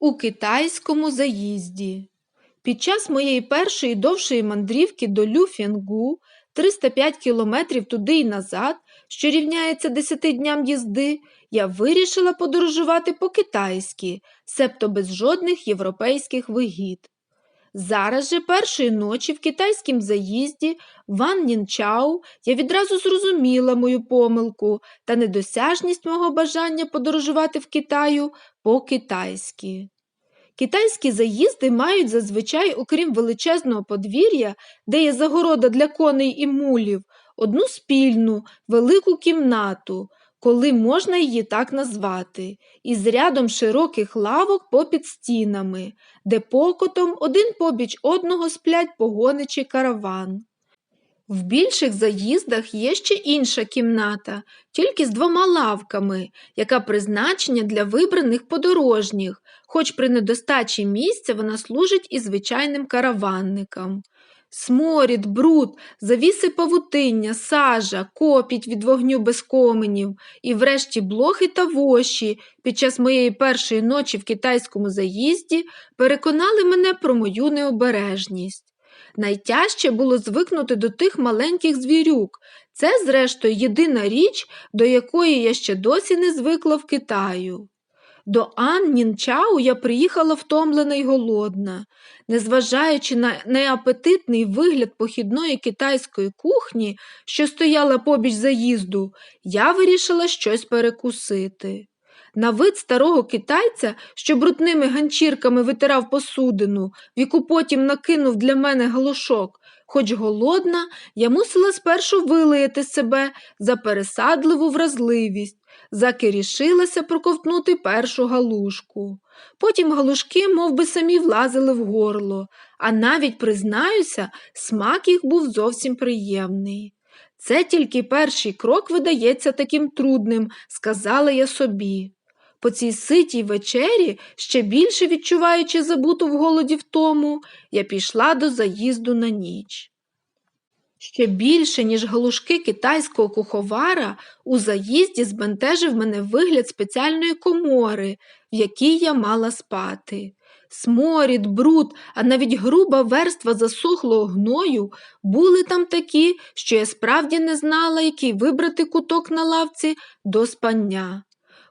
У китайському заїзді. Під час моєї першої довшої мандрівки до Люфінгу 305 кілометрів туди й назад, що рівняється 10 дням їзди, я вирішила подорожувати по-китайськи, себто без жодних європейських вигід. Зараз же першої ночі в китайському заїзді Ван Нінчау я відразу зрозуміла мою помилку та недосяжність мого бажання подорожувати в Китаю по-китайськи. Китайські заїзди мають зазвичай, окрім величезного подвір'я, де є загорода для коней і мулів, одну спільну, велику кімнату, коли можна її так назвати, із рядом широких лавок попід стінами, де покотом один побіч одного сплять погоничі караван. В більших заїздах є ще інша кімната, тільки з двома лавками, яка призначення для вибраних подорожніх, хоч при недостачі місця вона служить і звичайним караванникам. Сморід, бруд, завіси павутиння, сажа, копіть від вогню без коменів і врешті блохи та воші під час моєї першої ночі в китайському заїзді переконали мене про мою необережність. Найтяжче було звикнути до тих маленьких звірюк. Це, зрештою, єдина річ, до якої я ще досі не звикла в Китаю. До Ан Нінчау я приїхала втомлена й голодна. Незважаючи на неапетитний вигляд похідної китайської кухні, що стояла побіч заїзду, я вирішила щось перекусити. На вид старого китайця, що брудними ганчірками витирав посудину, в яку потім накинув для мене галушок, хоч голодна, я мусила спершу вилаяти себе за пересадливу вразливість, заки рішилася проковтнути першу галушку. Потім галушки мов би, самі влазили в горло, а навіть, признаюся, смак їх був зовсім приємний. Це тільки перший крок видається таким трудним, сказала я собі. По цій ситій вечері, ще більше відчуваючи забуту в голоді втому, я пішла до заїзду на ніч. Ще більше, ніж галушки китайського куховара, у заїзді збентежив мене вигляд спеціальної комори, в якій я мала спати. Сморід, бруд, а навіть груба верства засохлого гною були там такі, що я справді не знала, який вибрати куток на лавці до спання.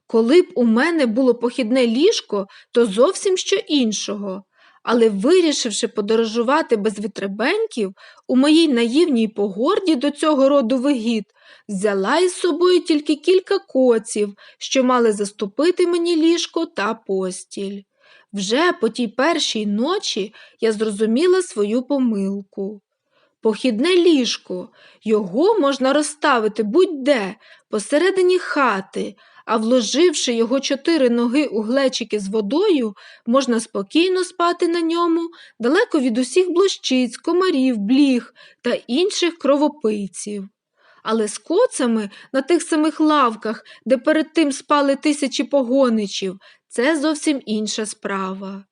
Коли б у мене було похідне ліжко, то зовсім що іншого. Але, вирішивши подорожувати без вітребеньків, у моїй наївній погорді до цього роду вигід, взяла із собою тільки кілька коців, що мали заступити мені ліжко та постіль. Вже по тій першій ночі я зрозуміла свою помилку. Похідне ліжко, його можна розставити будь-де, посередині хати, а вложивши його чотири ноги у глечики з водою, можна спокійно спати на ньому, далеко від усіх блощиць, комарів, бліг та інших кровопийців. Але з коцами на тих самих лавках, де перед тим спали тисячі погоничів, це зовсім інша справа.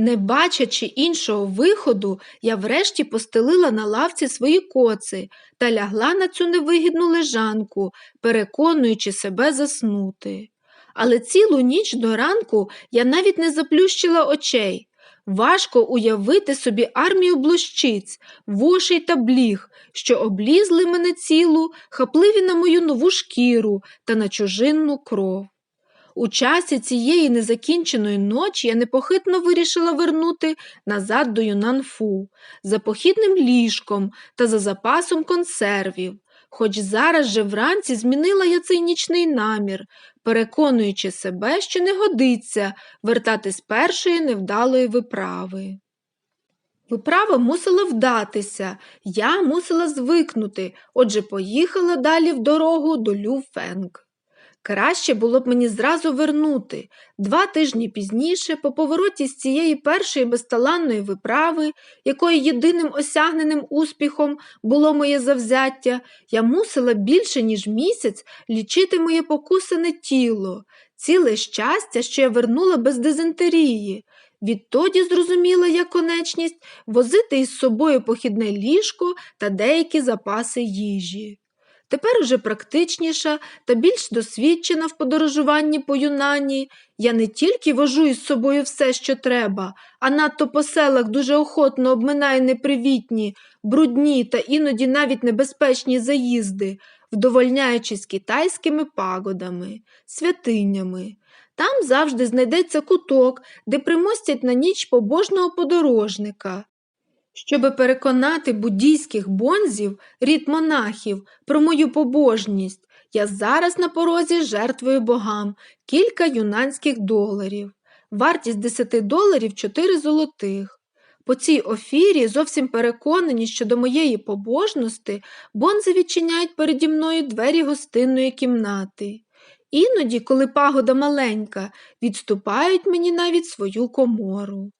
Не бачачи іншого виходу, я врешті постелила на лавці свої коци та лягла на цю невигідну лежанку, переконуючи себе заснути. Але цілу ніч до ранку я навіть не заплющила очей. Важко уявити собі армію блощиць, вошей та бліг, що облізли мене цілу, хапливі на мою нову шкіру та на чужинну кров. У часі цієї незакінченої ночі я непохитно вирішила вернути назад до Юнанфу за похідним ліжком та за запасом консервів, хоч зараз же вранці змінила я цей нічний намір, переконуючи себе, що не годиться вертати з першої невдалої виправи. Виправа мусила вдатися, я мусила звикнути, отже поїхала далі в дорогу до Люфенг. Краще було б мені зразу вернути. Два тижні пізніше, по повороті з цієї першої безталанної виправи, якої єдиним осягненим успіхом було моє завзяття, я мусила більше, ніж місяць, лічити моє покусане тіло, ціле щастя, що я вернула без дизентерії. Відтоді зрозуміла я конечність возити із собою похідне ліжко та деякі запаси їжі. Тепер уже практичніша та більш досвідчена в подорожуванні по Юнані, я не тільки вожу із собою все, що треба, а надто по селах дуже охотно обминаю непривітні, брудні та іноді навіть небезпечні заїзди, вдовольняючись китайськими пагодами, святинями. Там завжди знайдеться куток, де примостять на ніч побожного подорожника. Щоби переконати буддійських бонзів, рід монахів, про мою побожність, я зараз на порозі жертвую богам кілька юнанських доларів. Вартість 10 доларів 4 золотих. По цій офірі, зовсім переконані щодо моєї побожності, бонзи відчиняють переді мною двері гостинної кімнати. Іноді, коли пагода маленька, відступають мені навіть свою комору.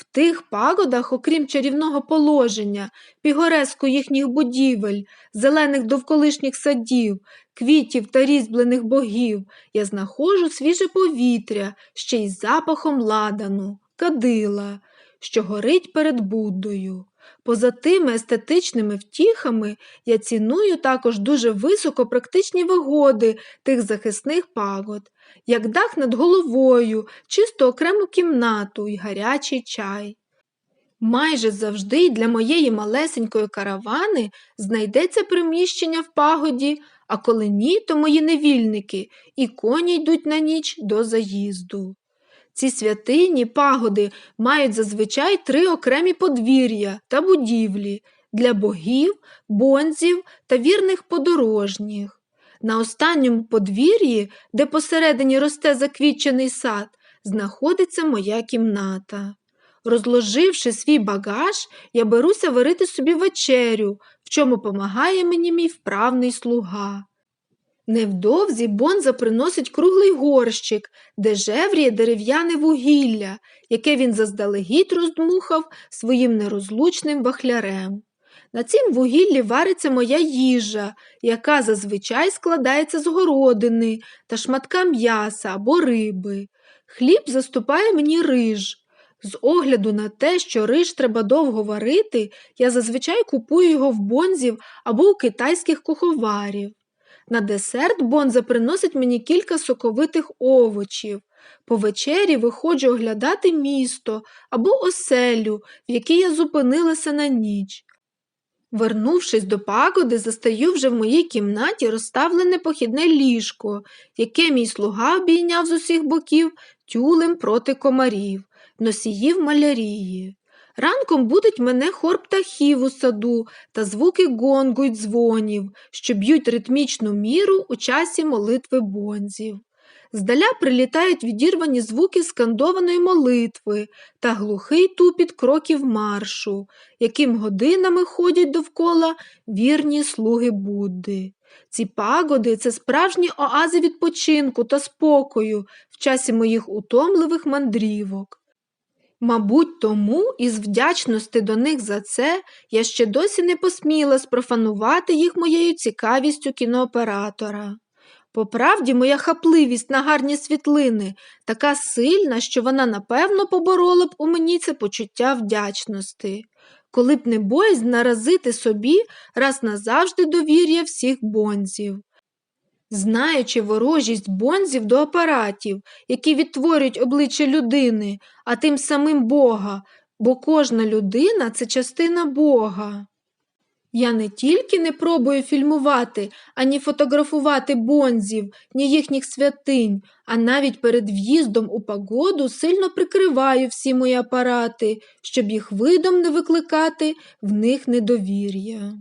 В тих пагодах, окрім чарівного положення, пігореску їхніх будівель, зелених довколишніх садів, квітів та різьблених богів, я знаходжу свіже повітря, ще й запахом ладану, кадила, що горить перед Буддою. Поза тими естетичними втіхами я ціную також дуже високо практичні вигоди тих захисних пагод, як дах над головою, чисто окрему кімнату і гарячий чай. Майже завжди для моєї малесенької каравани знайдеться приміщення в пагоді, а коли ні, то мої невільники і коні йдуть на ніч до заїзду. Ці святині пагоди мають зазвичай три окремі подвір'я та будівлі для богів, бонзів та вірних подорожніх. На останньому подвір'ї, де посередині росте заквітчений сад, знаходиться моя кімната. Розложивши свій багаж, я беруся варити собі вечерю, в чому помагає мені мій вправний слуга. Невдовзі Бонза приносить круглий горщик, де жевріє дерев'яне вугілля, яке він заздалегідь роздмухав своїм нерозлучним бахлярем. На цім вугіллі вариться моя їжа, яка зазвичай складається з городини та шматка м'яса або риби. Хліб заступає мені риж. З огляду на те, що риж треба довго варити, я зазвичай купую його в бонзів або у китайських куховарів. На десерт Бонза приносить мені кілька соковитих овочів. По вечері виходжу оглядати місто або оселю, в якій я зупинилася на ніч. Вернувшись до пагоди, застаю вже в моїй кімнаті розставлене похідне ліжко, яке мій слуга обійняв з усіх боків тюлем проти комарів, носіїв малярії. Ранком будить мене хор птахів у саду та звуки гонгу й дзвонів, що б'ють ритмічну міру у часі молитви бонзів. Здаля прилітають відірвані звуки скандованої молитви та глухий тупіт кроків маршу, яким годинами ходять довкола вірні слуги Будди. Ці пагоди це справжні оази відпочинку та спокою в часі моїх утомливих мандрівок. Мабуть, тому із вдячності до них за це я ще досі не посміла спрофанувати їх моєю цікавістю кінооператора. По правді, моя хапливість на гарні світлини така сильна, що вона напевно поборола б у мені це почуття вдячності, коли б не боязнь наразити собі раз назавжди довір'я всіх бонзів. Знаючи ворожість бонзів до апаратів, які відтворюють обличчя людини, а тим самим Бога, бо кожна людина це частина Бога. Я не тільки не пробую фільмувати, ані фотографувати бонзів, ні їхніх святинь, а навіть перед в'їздом у погоду сильно прикриваю всі мої апарати, щоб їх видом не викликати в них недовір'я.